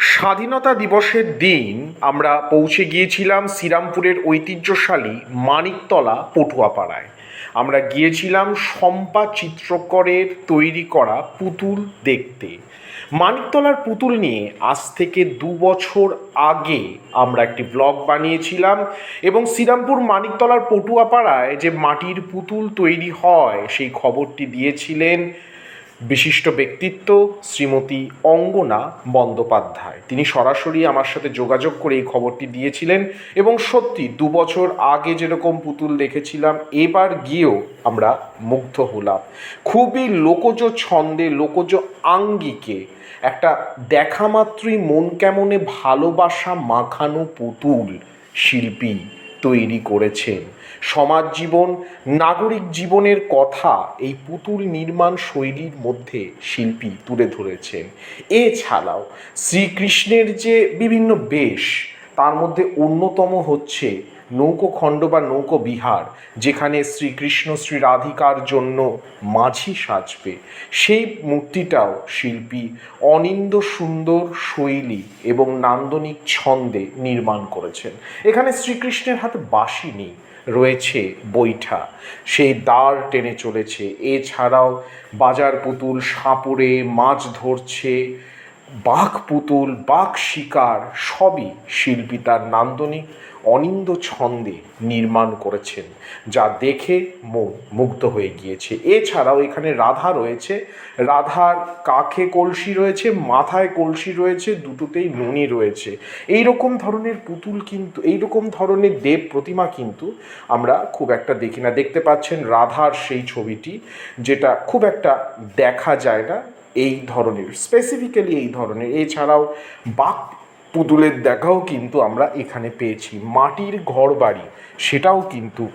স্বাধীনতা দিবসের দিন আমরা পৌঁছে গিয়েছিলাম শ্রীরামপুরের ঐতিহ্যশালী মানিকতলা পটুয়াপাড়ায়। আমরা গিয়েছিলাম শম্পা চিত্রকরের তৈরি করা পুতুল দেখতে। মানিকতলার পুতুল নিয়ে আজ থেকে দু বছর আগে আমরা একটি ব্লগ বানিয়েছিলাম এবং শ্রীরামপুর মানিকতলার পটুয়াপাড়ায় যে মাটির পুতুল তৈরি হয়, সেই খবরটি দিয়েছিলেন বিশিষ্ট ব্যক্তিত্ব শ্রীমতী অঙ্গনা বন্দ্যোপাধ্যায়। তিনি সরাসরি আমার সাথে যোগাযোগ করে এই খবরটি দিয়েছিলেন এবং সত্যি দু বছর আগে যেরকম পুতুল দেখেছিলাম, এবার গিয়েও আমরা মুগ্ধ হলাম। খুবই লোকজ ছন্দে, লোকজ আঙ্গিকে একটা দেখা মাত্রই মন কেমনে ভালোবাসা মাখানো পুতুল শিল্পী তৈরি করেছেন। সমাজ জীবন, নাগরিক জীবনের কথা এই পুতুল নির্মাণ শৈলীর মধ্যে শিল্পী তুলে ধরেছেন। এছাড়াও শ্রীকৃষ্ণের যে বিভিন্ন বেশ তার মধ্যে অন্যতম হচ্ছে নৌকোখণ্ড বা নৌকো বিহার, যেখানে শ্রীকৃষ্ণ শ্রী রাধিকার জন্য মাঝি সাজবে। সেই মূর্তিটাও শিল্পী অনিন্দ সুন্দর শৈলী এবং নান্দনিক ছন্দে নির্মাণ করেছেন। এখানে শ্রীকৃষ্ণের হাতে বাঁশি নেই, রয়েছে বৈঠা। সেই দাঁড় টেনে চলেছে। এছাড়াও বাজার পুতুল সাপুরে মাছ ধরছে। বাঘ পুতুল, বাঘ শিকার সবই শিল্পী তার নান্দনিক, অনিন্দ ছন্দে নির্মাণ করেছেন, যা দেখে মন মুগ্ধ হয়ে গিয়েছে। এছাড়াও এখানে রাধা রয়েছে। রাধার কাখে কলসি রয়েছে, মাথায় কলসি রয়েছে, দুটোতেই ননি রয়েছে। এই রকম ধরনের পুতুল কিন্তু এই রকম ধরনের দেব প্রতিমা কিন্তু আমরা খুব একটা দেখি না। দেখতে পাচ্ছেন রাধার সেই ছবিটি, যেটা খুব একটা দেখা যায় না। এই ধরনের স্পেসিফিক্যালি এই ধরনের। এছাড়াও বাক পুতুলের দেখাও কিন্তু আমরা এখানে পেয়েছি। মাটির ঘর বাড়ি সেটাও কিন্তু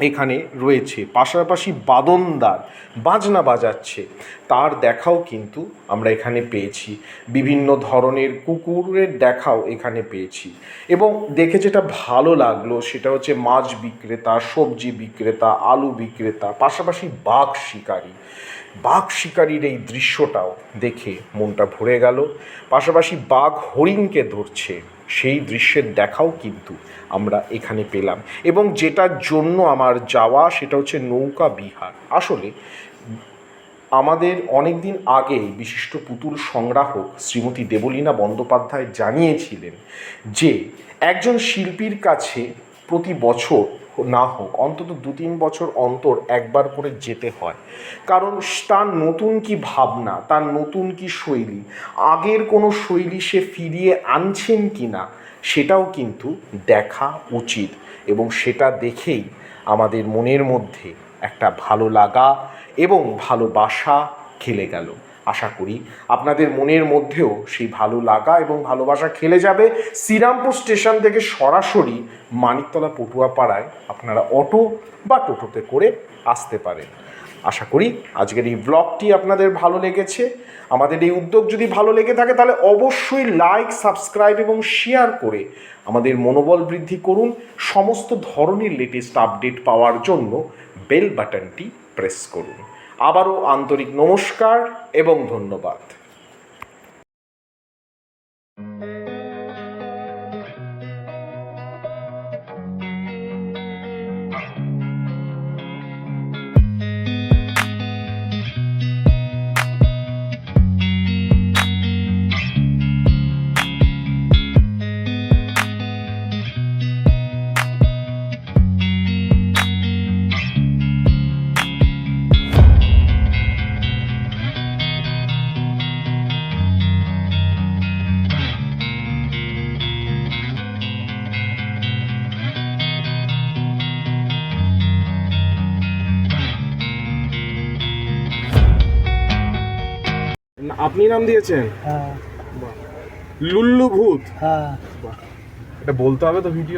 এখানে রয়েছে। পাশাপাশি বাদনদার বাজনা বাজাচ্ছে, তার দেখাও কিন্তু আমরা এখানে পেয়েছি। বিভিন্ন ধরনের কুকুরের দেখাও এখানে পেয়েছি। এবং দেখে যেটা ভালো লাগল, সেটা হচ্ছে মাছ বিক্রেতা, সবজি বিক্রেতা, আলু বিক্রেতা, পাশাপাশি বাঘ শিকারী। বাঘ শিকারীর এই দৃশ্যটাও দেখে মনটা ভরে গেল। পাশাপাশি বাঘ হরিণকে ধরছে। সেই দৃশ্যের দেখাও কিন্তু আমরা এখানে পেলাম। এবং যেটার জন্য আমার যাওয়া সেটা হচ্ছে নৌকা বিহার। আসলে আমাদের অনেক দিন আগে বিশিষ্ট পুতুল সংগ্রাহক শ্রীমতী দেবলীনা বন্দ্যোপাধ্যায় জানিয়েছিলেন যে, একজন শিল্পীর কাছে প্রতি বছর না হোক, অন্তত দু তিন বছর অন্তর একবার করে যেতে হয়। কারণ তার নতুন কি ভাবনা, তার নতুন কি শৈলী, আগের কোনো শৈলী সে ফিরিয়ে আনছেন কি না সেটাও কিন্তু দেখা উচিত এবং সেটা দেখেই আমাদের মনের মধ্যে একটা ভালো লাগা এবং ভালোবাসা খেলে গেল। আশা করি। আপনাদের মনের মধ্যেও সেই ভালো লাগা এবং ভালোবাসা খেলে যাবে। শ্রীরামপুর স্টেশন থেকে সরাসরি মানিকতলা পটুয়া পাড়ায় আপনারা অটো বা টোটোতে করে আসতে পারেন। আশা করি আজকের এই ব্লগটি আপনাদের ভালো লেগেছে। আমাদের এই উদ্যোগ যদি ভালো লেগে থাকে তাহলে অবশ্যই লাইক সাবস্ক্রাইব এবং শেয়ার করে আমাদের মনোবল বৃদ্ধি করুন। সমস্ত ধরনের লেটেস্ট আপডেট পাওয়ার জন্য বেল বাটনটি প্রেস করুন। আবারও আন্তরিক নমস্কার এবং ধন্যবাদ। আপনি নাম দিয়েছেন? হ্যাঁ। লুল্লু ভূত। হ্যাঁ। এটা বলতে হবে তো ভিডিও